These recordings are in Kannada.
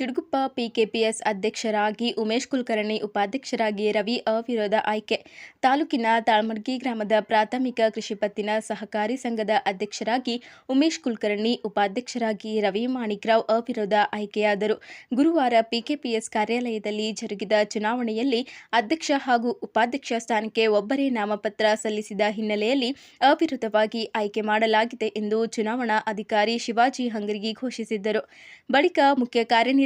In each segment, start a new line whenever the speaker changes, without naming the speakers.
Chitguppa PKPS ಅಧ್ಯಕ್ಷರಾಗಿ ಉಮೇಶ್ ಕುಲಕರ್ಣಿ, ಉಪಾಧ್ಯಕ್ಷರಾಗಿ ರವಿ ಅವಿರೋಧ ಆಯ್ಕೆ. ತಾಲೂಕಿನ ತಾಳ್ಮಡ್ಗಿ ಗ್ರಾಮದ ಪ್ರಾಥಮಿಕ ಕೃಷಿ ಪತ್ತಿನ ಸಹಕಾರಿ ಸಂಘದ ಅಧ್ಯಕ್ಷರಾಗಿ ಉಮೇಶ್ ಕುಲಕರ್ಣಿ, ಉಪಾಧ್ಯಕ್ಷರಾಗಿ ರವಿ ಮಾಣಿಕ್ರಾವ್ ಅವಿರೋಧ ಆಯ್ಕೆಯಾದರು. ಗುರುವಾರ ಪಿಕೆಪಿಎಸ್ ಕಾರ್ಯಾಲಯದಲ್ಲಿ ಜರುಗಿದ ಚುನಾವಣೆಯಲ್ಲಿ ಅಧ್ಯಕ್ಷ ಹಾಗೂ ಉಪಾಧ್ಯಕ್ಷ ಸ್ಥಾನಕ್ಕೆ ಒಬ್ಬರೇ ನಾಮಪತ್ರ ಸಲ್ಲಿಸಿದ ಹಿನ್ನೆಲೆಯಲ್ಲಿ ಅವಿರೋಧವಾಗಿ ಆಯ್ಕೆ ಮಾಡಲಾಗಿದೆ ಎಂದು ಚುನಾವಣಾ ಅಧಿಕಾರಿ ಶಿವಾಜಿ ಹಂಗರಿಗಿ ಘೋಷಿಸಿದ್ದರು. ಬಳಿಕ ಮುಖ್ಯ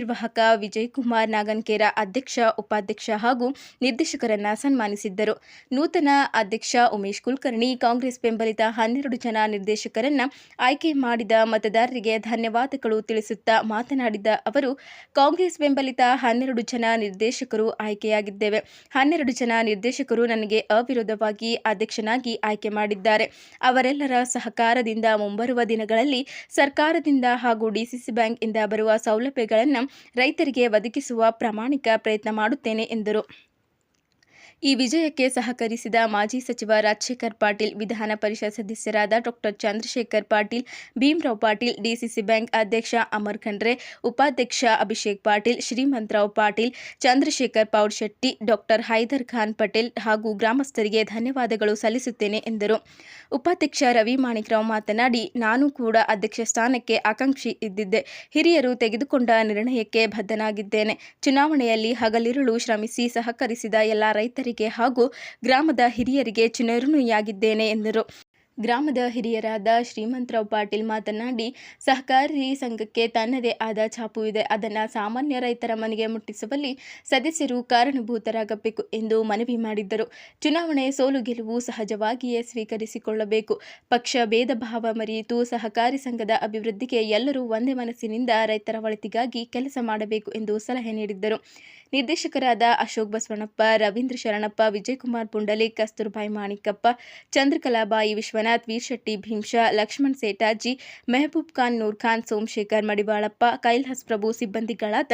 ಕಾರ್ಯನಿರ್ವಾಹಕ ವಿಜಯಕುಮಾರ್ ನಾಗನ್ಕೇರ ಅಧ್ಯಕ್ಷ, ಉಪಾಧ್ಯಕ್ಷ ಹಾಗೂ ನಿರ್ದೇಶಕರನ್ನ ಸನ್ಮಾನಿಸಿದ್ದರು. ನೂತನ ಅಧ್ಯಕ್ಷ ಉಮೇಶ್ ಕುಲಕರ್ಣಿ, ಕಾಂಗ್ರೆಸ್ ಬೆಂಬಲಿತ ಹನ್ನೆರಡು ಜನ ನಿರ್ದೇಶಕರನ್ನ ಆಯ್ಕೆ ಮಾಡಿದ ಮತದಾರರಿಗೆ ಧನ್ಯವಾದಗಳು ತಿಳಿಸುತ್ತಾ ಮಾತನಾಡಿದ ಅವರು, ಕಾಂಗ್ರೆಸ್ ಬೆಂಬಲಿತ ಹನ್ನೆರಡು ಜನ ನಿರ್ದೇಶಕರು ಆಯ್ಕೆಯಾಗಿದ್ದೇವೆ. ಹನ್ನೆರಡು ಜನ ನಿರ್ದೇಶಕರು ನನಗೆ ಅವಿರೋಧವಾಗಿ ಅಧ್ಯಕ್ಷನಾಗಿ ಆಯ್ಕೆ ಮಾಡಿದ್ದಾರೆ. ಅವರೆಲ್ಲರ ಸಹಕಾರದಿಂದ ಮುಂಬರುವ ದಿನಗಳಲ್ಲಿ ಸರ್ಕಾರದಿಂದ ಹಾಗೂ ಡಿಸಿಸಿ ಬ್ಯಾಂಕ್ ಇಂದ ಬರುವ ಸೌಲಭ್ಯಗಳನ್ನು ರೈತರಿಗೆ ಒದಗಿಸುವ ಪ್ರಾಮಾಣಿಕ ಪ್ರಯತ್ನ ಮಾಡುತ್ತೇನೆ ಎಂದರು. ಈ ವಿಜಯಕ್ಕೆ ಸಹಕರಿಸಿದ ಮಾಜಿ ಸಚಿವ ರಾಜಶೇಖರ್ ಪಾಟೀಲ್, ವಿಧಾನ ಪರಿಷತ್ ಸದಸ್ಯರಾದ doctor Chandrashekhar Patil, Bhimrao Patil, DCC bank ಅಧ್ಯಕ್ಷ ಅಮರ್ ಖಂಡ್ರೆ, ಉಪಾಧ್ಯಕ್ಷ ಅಭಿಷೇಕ್ ಪಾಟೀಲ್, ಶ್ರೀಮಂತರಾವ್ ಪಾಟೀಲ್, ಚಂದ್ರಶೇಖರ್ ಪೌಡ್ಶೆಟ್ಟಿ, ಡಾಕ್ಟರ್ ಹೈದರ್ ಖಾನ್ ಪಟೇಲ್ ಹಾಗೂ ಗ್ರಾಮಸ್ಥರಿಗೆ ಧನ್ಯವಾದಗಳು ಸಲ್ಲಿಸುತ್ತೇನೆ ಎಂದರು. ಉಪಾಧ್ಯಕ್ಷ ರವಿ ಮಾಣಿಕ್ರಾವ್ ಮಾತನಾಡಿ, ನಾನು ಕೂಡ ಅಧ್ಯಕ್ಷ ಸ್ಥಾನಕ್ಕೆ ಆಕಾಂಕ್ಷಿ ಇದ್ದಿದ್ದೆ. ಹಿರಿಯರು ತೆಗೆದುಕೊಂಡ ನಿರ್ಣಯಕ್ಕೆ ಬದ್ಧನಾಗಿದ್ದೇನೆ. ಚುನಾವಣೆಯಲ್ಲಿ ಹಗಲಿರುಳು ಶ್ರಮಿಸಿ ಸಹಕರಿಸಿದ ಎಲ್ಲ ರೈತರಿಗೆ ಹಾಗೂ ಗ್ರಾಮದ ಹಿರಿಯರಿಗೆ ಚಿರಋಣಿಯಾಗಿದ್ದೇನೆ ಎಂದರು. ಗ್ರಾಮದ ಹಿರಿಯರಾದ ಶ್ರೀಮಂತರಾವ್ ಪಾಟೀಲ್ ಮಾತನಾಡಿ, ಸಹಕಾರಿ ಸಂಘಕ್ಕೆ ತನ್ನದೇ ಆದ ಛಾಪು ಇದೆ. ಅದನ್ನು ಸಾಮಾನ್ಯ ರೈತರ ಮನೆಗೆ ಮುಟ್ಟಿಸುವಲ್ಲಿ ಸದಸ್ಯರು ಕಾರಣಭೂತರಾಗಬೇಕು ಎಂದು ಮನವಿ ಮಾಡಿದ್ದರು. ಚುನಾವಣೆ ಸೋಲು ಗೆಲುವು ಸಹಜವಾಗಿಯೇ ಸ್ವೀಕರಿಸಿಕೊಳ್ಳಬೇಕು. ಪಕ್ಷ ಭೇದ ಭಾವ ಮರೆಯಿತು. ಸಹಕಾರಿ ಸಂಘದ ಅಭಿವೃದ್ಧಿಗೆ ಎಲ್ಲರೂ ಒಂದೇ ಮನಸ್ಸಿನಿಂದ ರೈತರ ಒಳಿತಿಗಾಗಿ ಕೆಲಸ ಮಾಡಬೇಕು ಎಂದು ಸಲಹೆ ನೀಡಿದ್ದರು. ನಿರ್ದೇಶಕರಾದ ಅಶೋಕ್ ಬಸವಣ್ಣಪ್ಪ, ರವೀಂದ್ರ ಶರಣಪ್ಪ, ವಿಜಯಕುಮಾರ್ ಪುಂಡಲಿ ಕಸ್ತೂರ್ಬಾಯಿ ಮಾಣಿಕಪ್ಪ, ಚಂದ್ರಕಲಾಬಾಯಿ ವಿಶ್ವನಾಥ್ ವೀರ್ಶೆಟ್ಟಿ ಭೀಮ್ಶಾ ಲಕ್ಷ್ಮಣ್ ಸೇಠಾಜಿ, ಮೆಹಬೂಬ್ ಖಾನ್, ನೂರ್ ಖಾನ್, ಸೋಮಶೇಖರ್, ಮಡಿವಾಳಪ್ಪ ಕೈಲಾಸ್ ಪ್ರಭು ಸಿಬ್ಬಂದಿಗಳಾದ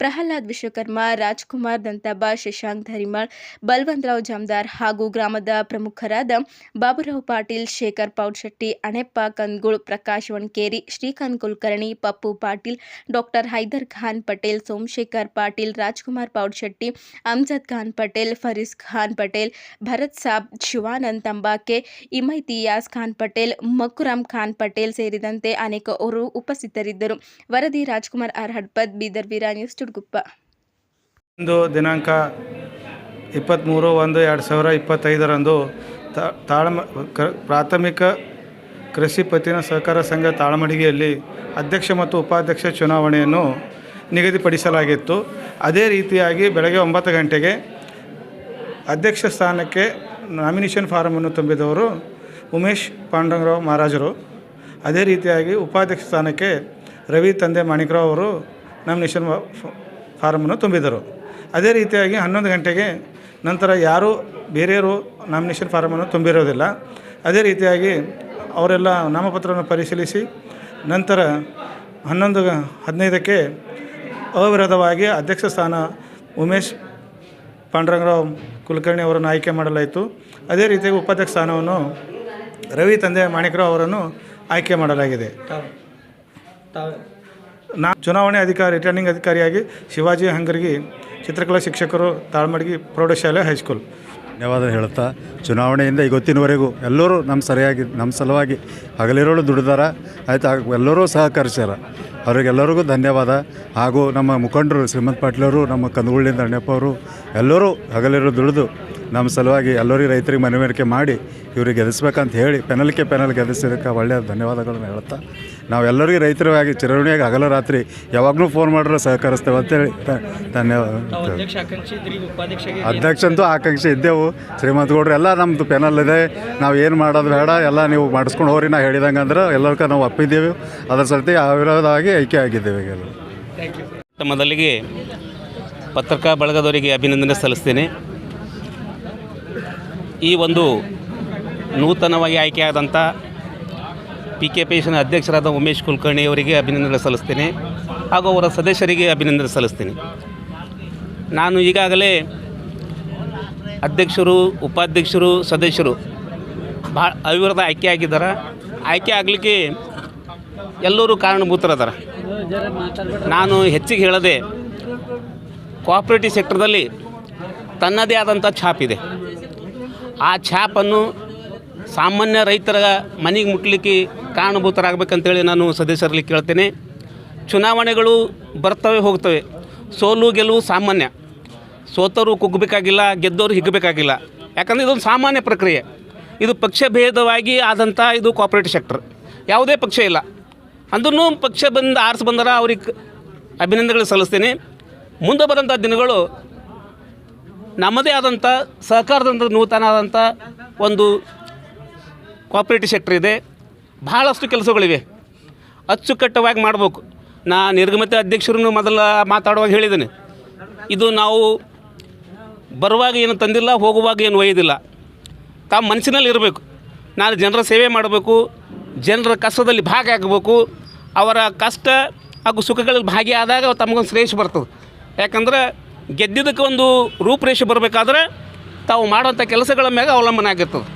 ಪ್ರಹ್ಲಾದ್ ವಿಶ್ವಕರ್ಮ, ರಾಜ್ಕುಮಾರ್ ದಂತಬ್ಬ ಶಶಾಂಕ್ ಧರಿಮಾಳ್, ಬಲ್ವಂತರಾವ್ ಜಾಮದಾರ್ ಹಾಗೂ ಗ್ರಾಮದ ಪ್ರಮುಖರಾದ ಬಾಬುರಾವ್ ಪಾಟೀಲ್, ಶೇಖರ್ ಪೌಡ್ಶೆಟ್ಟಿ, ಅಣೆಪ್ಪ ಕಂದ್ಗುಳ್, ಪ್ರಕಾಶ್ ವಣ್ಕೇರಿ ಶ್ರೀಕಾಂತ್ ಕುಲಕರ್ಣಿ, ಪಪ್ಪು ಪಾಟೀಲ್, ಡಾಕ್ಟರ್ ಹೈದರ್ ಖಾನ್ ಪಟೇಲ್, ಸೋಮಶೇಖರ್ ಪಾಟೀಲ್, ರಾಜ್ಕುಮಾರ್ ಪೌಡ್ಶೆಟ್ಟಿ, ಅಮ್ಜದ್ ಖಾನ್ ಪಟೇಲ್ ಫರೀಸ್ ಖಾನ್ ಪಟೇಲ್, ಭರತ್ ಸಾಬ್, ಶಿವಾನಂದ್ ತಂಬಾಕೆ ಇಮೈತಿಯಾಸ್ ಖಾನ್ ಪಟೇಲ್ ಮಕ್ಕುರಾಮ್ ಖಾನ್ ಪಟೇಲ್ ಸೇರಿದಂತೆ ಅನೇಕರು ಉಪಸ್ಥಿತರಿದ್ದರು. ವರದಿ ರಾಜ್ಕುಮಾರ್ ಆರ್ ಹಡ್ಪದ್, ಬೀದರ್ ವೀರಾ ನ್ಯೂಸ್ ತುಡ್ಗುಪ್ಪ.
ಇಂದು ದಿನಾಂಕ ಇಪ್ಪತ್ತ್ಮೂರು ಒಂದು ಎರಡು ಸಾವಿರ ಇಪ್ಪತ್ತೈದರಂದು ತಾಳಮ ಪ್ರಾಥಮಿಕ ಕೃಷಿ ಪತ್ತಿನ ಸಹಕಾರ ಸಂಘ ತಾಳಮಡಿಗೆಯಲ್ಲಿ ಅಧ್ಯಕ್ಷ ಮತ್ತು ಉಪಾಧ್ಯಕ್ಷ ಚುನಾವಣೆಯನ್ನು ನಿಗದಿಪಡಿಸಲಾಗಿತ್ತು. ಅದೇ ರೀತಿಯಾಗಿ ಬೆಳಗ್ಗೆ ಒಂಬತ್ತು ಗಂಟೆಗೆ ಅಧ್ಯಕ್ಷ ಸ್ಥಾನಕ್ಕೆ ನಾಮಿನೇಷನ್ ಫಾರಮನ್ನು ತುಂಬಿದವರು ಉಮೇಶ್ ಪಾಂಡುರಂಗರಾವ್ ಮಹಾರಾಜರು. ಅದೇ ರೀತಿಯಾಗಿ ಉಪಾಧ್ಯಕ್ಷ ಸ್ಥಾನಕ್ಕೆ ರವಿ ತಂದೆ ಮಾಣಿಕರಾವ್ ಅವರು ನಾಮಿನೇಷನ್ ಫಾರಮನ್ನು ತುಂಬಿದರು ಅದೇ ರೀತಿಯಾಗಿ ಹನ್ನೊಂದು ಗಂಟೆಗೆ ನಂತರ ಯಾರೂ ಬೇರೆಯವರು ನಾಮಿನೇಷನ್ ಫಾರಮನ್ನು ತುಂಬಿರೋದಿಲ್ಲ. ಅದೇ ರೀತಿಯಾಗಿ ಅವರೆಲ್ಲ ನಾಮಪತ್ರವನ್ನು ಪರಿಶೀಲಿಸಿ ನಂತರ ಹನ್ನೊಂದು ಹದಿನೈದಕ್ಕೆ ಅವಿರೋಧವಾಗಿ ಅಧ್ಯಕ್ಷ ಸ್ಥಾನ ಉಮೇಶ್ ಪಾಂಡುರಂಗರಾವ್ ಕುಲಕರ್ಣಿ ಅವರನ್ನು ಆಯ್ಕೆ ಮಾಡಲಾಯಿತು. ಅದೇ ರೀತಿಯಾಗಿ ಉಪಾಧ್ಯಕ್ಷ ಸ್ಥಾನವನ್ನು ರವಿ ತಂದೆ ಮಾಣಿಕರಾವ್ ಅವರನ್ನು ಆಯ್ಕೆ ಮಾಡಲಾಗಿದೆ. ನಾ ಚುನಾವಣೆ ಅಧಿಕಾರಿ ರಿಟರ್ನಿಂಗ್ ಅಧಿಕಾರಿಯಾಗಿ ಶಿವಾಜಿ ಹಂಗರ್ಗಿ ಚಿತ್ರಕಲಾ ಶಿಕ್ಷಕರು ತಾಳ್ಮಡಿಗಿ ಪ್ರೌಢಶಾಲೆ ಹೈಸ್ಕೂಲ್.
ಧನ್ಯವಾದ ಹೇಳುತ್ತಾ ಚುನಾವಣೆಯಿಂದ ಇವತ್ತಿನವರೆಗೂ ಎಲ್ಲರೂ ನಮ್ಮ ಸರಿಯಾಗಿ ನಮ್ಮ ಸಲುವಾಗಿ ಹಗಲಿರೋಳು ದುಡಿದಾರ ಆಯ್ತು ಎಲ್ಲರೂ ಸಹಕರಿಸ್ಯಾರ. ಅವರಿಗೆಲ್ಲರಿಗೂ ಧನ್ಯವಾದ. ಹಾಗೂ ನಮ್ಮ ಮುಖಂಡರು ಶ್ರೀಮಂತ್ ಪಾಟೀಲರು ನಮ್ಮ ಕಂದಗುಳ್ಳಿಂದ ಅಣ್ಣಪ್ಪ ಅವರು ಎಲ್ಲರೂ ಹಗಲಿರೋ ದುಡಿದು ನಮ್ಮ ಸಲುವಾಗಿ ಎಲ್ಲರಿಗೆ ರೈತರಿಗೆ ಮನವರಿಕೆ ಮಾಡಿ ಇವ್ರಿಗೆ ಗೆಲ್ಲಿಸ್ಬೇಕಂತ ಹೇಳಿ ಪೆನಲ್ಗೆ ಪೆನಲ್ ಗೆಲ್ಲಿಸಿದ್ದಕ್ಕೆ ಒಳ್ಳೆಯ ಧನ್ಯವಾದಗಳನ್ನು ಹೇಳುತ್ತಾ ನಾವೆಲ್ಲರಿಗೂ ರೈತರವಾಗಿ ಚಿರವಣಿಯಾಗಿ ಹಗಲು ರಾತ್ರಿ ಯಾವಾಗಲೂ ಫೋನ್ ಮಾಡಿದ್ರೆ ಸಹಕರಿಸ್ತೇವೆ ಅಂತೇಳಿ ಧನ್ಯವಾದ.
ಅಧ್ಯಕ್ಷ
ಅಧ್ಯಕ್ಷಂತೂ ಆಕಾಂಕ್ಷೆ ಇದ್ದೆವು. ಶ್ರೀಮಂತ ಗೌಡ್ರು ಎಲ್ಲ ನಮ್ಮದು ಪೆನಲ್ ಇದೆ. ನಾವು ಏನು ಮಾಡೋದು ಬೇಡ ಎಲ್ಲ ನೀವು ಮಾಡಿಸ್ಕೊಂಡು ಹೋಗ್ರಿ ನಾ ಹೇಳಿದಂಗೆ ಅಂದ್ರೆ ಎಲ್ಲರಿಗೂ ನಾವು ಒಪ್ಪಿದ್ದೇವೆ. ಅದರ ಸರ್ತಿ ಅವಿರೋಧವಾಗಿ ಐಕ್ಯ ಆಗಿದ್ದೇವೆ ಈಗ ಎಲ್ಲರೂ
ಥ್ಯಾಂಕ್ ಯು
ಮೊದಲಿಗೆ ಪತ್ರಿಕಾ ಬಳಗದವರಿಗೆ ಅಭಿನಂದನೆ ಸಲ್ಲಿಸ್ತೇನೆ. ಈ ಒಂದು ನೂತನವಾಗಿ ಆಯ್ಕೆಯಾದಂಥ ಪಿ ಕೆ ಪಿ ಎಸ್ನ ಅಧ್ಯಕ್ಷರಾದ ಉಮೇಶ್ ಕುಲಕರ್ಣಿ ಅವರಿಗೆ ಅಭಿನಂದನೆ ಸಲ್ಲಿಸ್ತೇನೆ ಹಾಗೂ ಅವರ ಸದಸ್ಯರಿಗೆ ಅಭಿನಂದನೆ ಸಲ್ಲಿಸ್ತೇನೆ. ನಾನು ಈಗಾಗಲೇ ಅಧ್ಯಕ್ಷರು, ಉಪಾಧ್ಯಕ್ಷರು, ಸದಸ್ಯರು ಭಾಳ ಅವಿರೋಧ ಆಯ್ಕೆ ಆಗಿದ್ದಾರೆ. ಆಯ್ಕೆ ಆಗಲಿಕ್ಕೆ ಎಲ್ಲರೂ ಕಾರಣಭೂತರದಾರ. ನಾನು ಹೆಚ್ಚಿಗೆ ಹೇಳದೆ ಕೋಆಪ್ರೇಟಿವ್ ಸೆಕ್ಟರ್ದಲ್ಲಿ ತನ್ನದೇ ಆದಂಥ ಛಾಪಿದೆ ಆ ಛಾಪನ್ನು ಸಾಮಾನ್ಯ ರೈತರ ಮನೆಗೆ ಮುಟ್ಲಿಕ್ಕೆ ಕಾರಣಭೂತರಾಗಬೇಕಂತೇಳಿ ನಾನು ಸದಸ್ಯರಲ್ಲಿ ಕೇಳ್ತೇನೆ. ಚುನಾವಣೆಗಳು ಬರ್ತವೆ, ಹೋಗ್ತವೆ. ಸೋಲು, ಗೆಲುವು ಸಾಮಾನ್ಯ. ಸೋತರು ಕುಗ್ಗಬೇಕಾಗಿಲ್ಲ, ಗೆದ್ದವರು ಹಿಗ್ಗಬೇಕಾಗಿಲ್ಲ. ಯಾಕಂದರೆ ಇದೊಂದು ಸಾಮಾನ್ಯ ಪ್ರಕ್ರಿಯೆ. ಇದು ಪಕ್ಷ ಭೇದವಾಗಿ ಆದಂಥ ಇದು ಕೋಆಪ್ರೇಟಿವ್ ಸೆಕ್ಟರ್ ಯಾವುದೇ ಪಕ್ಷ ಇಲ್ಲ. ಅಂದ್ರೂ ಪಕ್ಷ ಬಂದು, ಆರಿಸಿ ಬಂದರ ಅವ್ರಿಗೆ ಅಭಿನಂದನೆಗಳು ಸಲ್ಲಿಸ್ತೇನೆ. ಮುಂದೆ ಬರೋಂಥ ದಿನಗಳು ನಮ್ಮದೇ ಆದಂಥ ಸಹಕಾರದಂಥ ನೂತನ ಆದಂಥ ಒಂದು ಕೋಆಪ್ರೇಟಿವ್ ಸೆಕ್ಟರ್ ಇದೆ. ಭಾಳಷ್ಟು ಕೆಲಸಗಳಿವೆ. ಅಚ್ಚುಕಟ್ಟವಾಗಿ ಮಾಡಬೇಕು. ನಾ ನಿರ್ಗಮಿತ ಅಧ್ಯಕ್ಷರನ್ನು ಮೊದಲ ಮಾತಾಡುವಾಗ ಹೇಳಿದ್ದೇನೆ. ಇದು ನಾವು ಬರುವಾಗ ಏನು ತಂದಿಲ್ಲ, ಹೋಗುವಾಗ ಏನು ಒಯ್ಯೋದಿಲ್ಲ ತಮ್ಮ ಮನಸ್ಸಿನಲ್ಲಿ ಇರಬೇಕು. ನಾನು ಜನರ ಸೇವೆ ಮಾಡಬೇಕು. ಜನರ ಕಷ್ಟದಲ್ಲಿ ಭಾಗಿಯಾಗಬೇಕು. ಅವರ ಕಷ್ಟ ಹಾಗೂ ಸುಖಗಳಲ್ಲಿ ಭಾಗಿಯಾದಾಗ ತಮಗೊಂದು ಶ್ರೇಷ್ಠ ಬರ್ತದೆ. ಯಾಕಂದ್ರೆ ಗೆದ್ದಿದ್ದಕ್ಕೆ ಒಂದು ರೂಪರೇಷೆ ಬರಬೇಕಾದ್ರೆ ತಾವು ಮಾಡುವಂಥ ಕೆಲಸಗಳ ಮ್ಯಾಗ ಅವಲಂಬನೆ ಆಗಿರ್ತದೆ.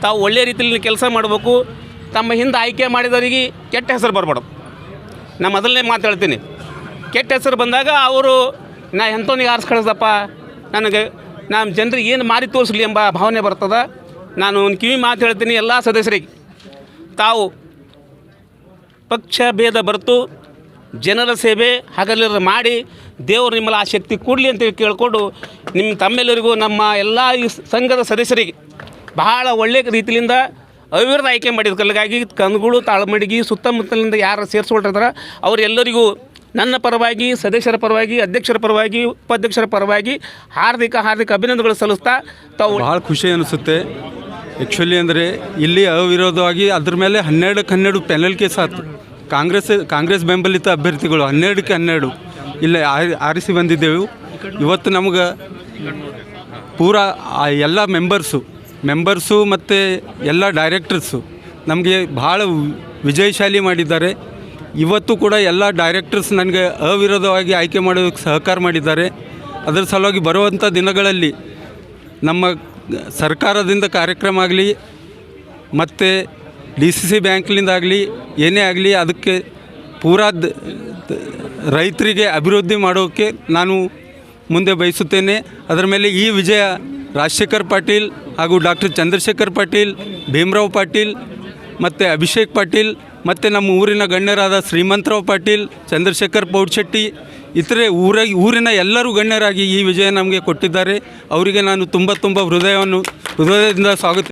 ತಾವು ಒಳ್ಳೆಯ ರೀತಿಯಲ್ಲಿ ಕೆಲಸ ಮಾಡಬೇಕು. ತಮ್ಮ ಹಿಂದೆ ಆಯ್ಕೆ ಮಾಡಿದವರಿಗೆ ಕೆಟ್ಟ ಹೆಸರು ಬರಬಾರ್ದು. ನಾನು ಮೊದಲನೇ ಮಾತಾಡ್ತೀನಿ ಕೆಟ್ಟ ಹೆಸರು ಬಂದಾಗ ಅವರು, ನಾ ಎಂಥವನಿಗೆ ಆರಿಸ್ ಕಳಿಸ್ದಪ್ಪ? ನನಗೆ ನಮ್ಮ ಜನರಿಗೆ ಏನು ಮಾರಿ ತೋರಿಸಲಿ ಎಂಬ ಭಾವನೆ ಬರ್ತದೆ. ನಾನು ಒಂದು ಕಿವಿ ಮಾತು ಹೇಳ್ತೀನಿ ಎಲ್ಲ ಸದಸ್ಯರಿಗೆ. ತಾವು ಪಕ್ಷ, ಭೇದ ಬರೆತು ಜನರ ಸೇವೆ ಹಗಲಿರ ಮಾಡಿ ದೇವರು ನಿಮ್ಮಲ್ಲಿ ಆ ಶಕ್ತಿ ಕೊಡಲಿ ಅಂತ ಕೇಳಿಕೊಂಡು ನಿಮ್ಮ ತಮ್ಮೆಲ್ಲರಿಗೂ ನಮ್ಮ ಎಲ್ಲ ಈ ಸಂಘದ ಸದಸ್ಯರಿಗೆ ಬಹಳ ಒಳ್ಳೆಯ ರೀತಿಯಿಂದ ಅವಿರದ ಆಯ್ಕೆ ಮಾಡಿದ ಕಲ್ಗಾಗಿ ಕಂದಗಳು ತಾಳ್ಮಡಿಗಿ ಸುತ್ತಮುತ್ತಲಿಂದ ಯಾರು ಸೇರಿಸ್ಕೊಳ್ತಿರ್ತಾರೆ ಅವರೆಲ್ಲರಿಗೂ ನನ್ನ ಪರವಾಗಿ, ಸದಸ್ಯರ ಪರವಾಗಿ, ಅಧ್ಯಕ್ಷರ ಪರವಾಗಿ, ಉಪಾಧ್ಯಕ್ಷರ ಪರವಾಗಿ ಹಾರ್ದಿಕ ಹಾರ್ದಿಕ ಅಭಿನಂದನೆಗಳು ಸಲ್ಲಿಸ್ತಾ ತಾವು
ಭಾಳ ಖುಷಿ ಅನಿಸುತ್ತೆ. ಆ್ಯಕ್ಚುಲಿ ಅಂದರೆ ಇಲ್ಲಿ ಅವಿರೋಧವಾಗಿ ಅದ್ರ ಮೇಲೆ ಹನ್ನೆರಡಕ್ಕೆ ಹನ್ನೆರಡು ಪೆನಲ್ ಕೇಸ್ ಆಯ್ತು. ಕಾಂಗ್ರೆಸ್ ಕಾಂಗ್ರೆಸ್ ಬೆಂಬಲಿತ ಅಭ್ಯರ್ಥಿಗಳು ಹನ್ನೆರಡಕ್ಕೆ ಹನ್ನೆರಡು. ಇಲ್ಲೇ, ಆರಿ- ಆರಿಸಿ ಬಂದಿದ್ದೆವು. ಇವತ್ತು ನಮ್ಗೆ ಪೂರಾ ಎಲ್ಲ ಮೆಂಬರ್ಸು ಮೆಂಬರ್ಸು ಮತ್ತು ಎಲ್ಲ ಡೈರೆಕ್ಟರ್ಸು ನಮಗೆ ಭಾಳ ವಿಜಯಶಾಲಿ ಮಾಡಿದ್ದಾರೆ. ಇವತ್ತು ಕೂಡ ಎಲ್ಲ ಡೈರೆಕ್ಟರ್ಸ್ ನನಗೆ ಅವಿರೋಧವಾಗಿ ಆಯ್ಕೆ ಮಾಡೋದಕ್ಕೆ ಸಹಕಾರ ಮಾಡಿದ್ದಾರೆ. ಅದರ ಸಲುವಾಗಿ ಬರುವಂಥ ದಿನಗಳಲ್ಲಿ ನಮ್ಮ ಸರ್ಕಾರದಿಂದ ಕಾರ್ಯಕ್ರಮ ಆಗಲಿ, ಮತ್ತು ಡಿ ಸಿ ಸಿ ಬ್ಯಾಂಕ್ಲಿಂದ ಆಗಲಿ, ಏನೇ ಆಗಲಿ, ಅದಕ್ಕೆ ಪೂರಾ ರೈತರಿಗೆ ಅಭಿವೃದ್ಧಿ ಮಾಡೋಕ್ಕೆ ನಾನು ಮುಂದೆ ಬಯಸುತ್ತೇನೆ. ಅದರ ಮೇಲೆ ಈ ವಿಜಯ ರಾಜಶೇಖರ್ ಪಾಟೀಲ್ ಹಾಗೂ ಡಾಕ್ಟರ್ ಚಂದ್ರಶೇಖರ್ ಪಾಟೀಲ್, ಭೀಮರಾವ್ ಪಾಟೀಲ್ ಮತ್ತು ಅಭಿಷೇಕ್ ಪಾಟೀಲ್ ಮತ್ತು ನಮ್ಮ ಊರಿನ ಗಣ್ಯರಾದ ಶ್ರೀಮಂತರಾವ್ ಪಾಟೀಲ್, ಚಂದ್ರಶೇಖರ್ ಪೌಡ್ಶೆಟ್ಟಿ, ಇತರೆ ಊರ, ಊರಿನ ಎಲ್ಲರೂ ಗಣ್ಯರಾಗಿ ಈ ವಿಜಯ ನಮಗೆ ಕೊಟ್ಟಿದ್ದಾರೆ. ಅವರಿಗೆ ನಾನು ತುಂಬ ತುಂಬ ಹೃದಯವನ್ನು, ಹೃದಯದಿಂದ ಸ್ವಾಗತ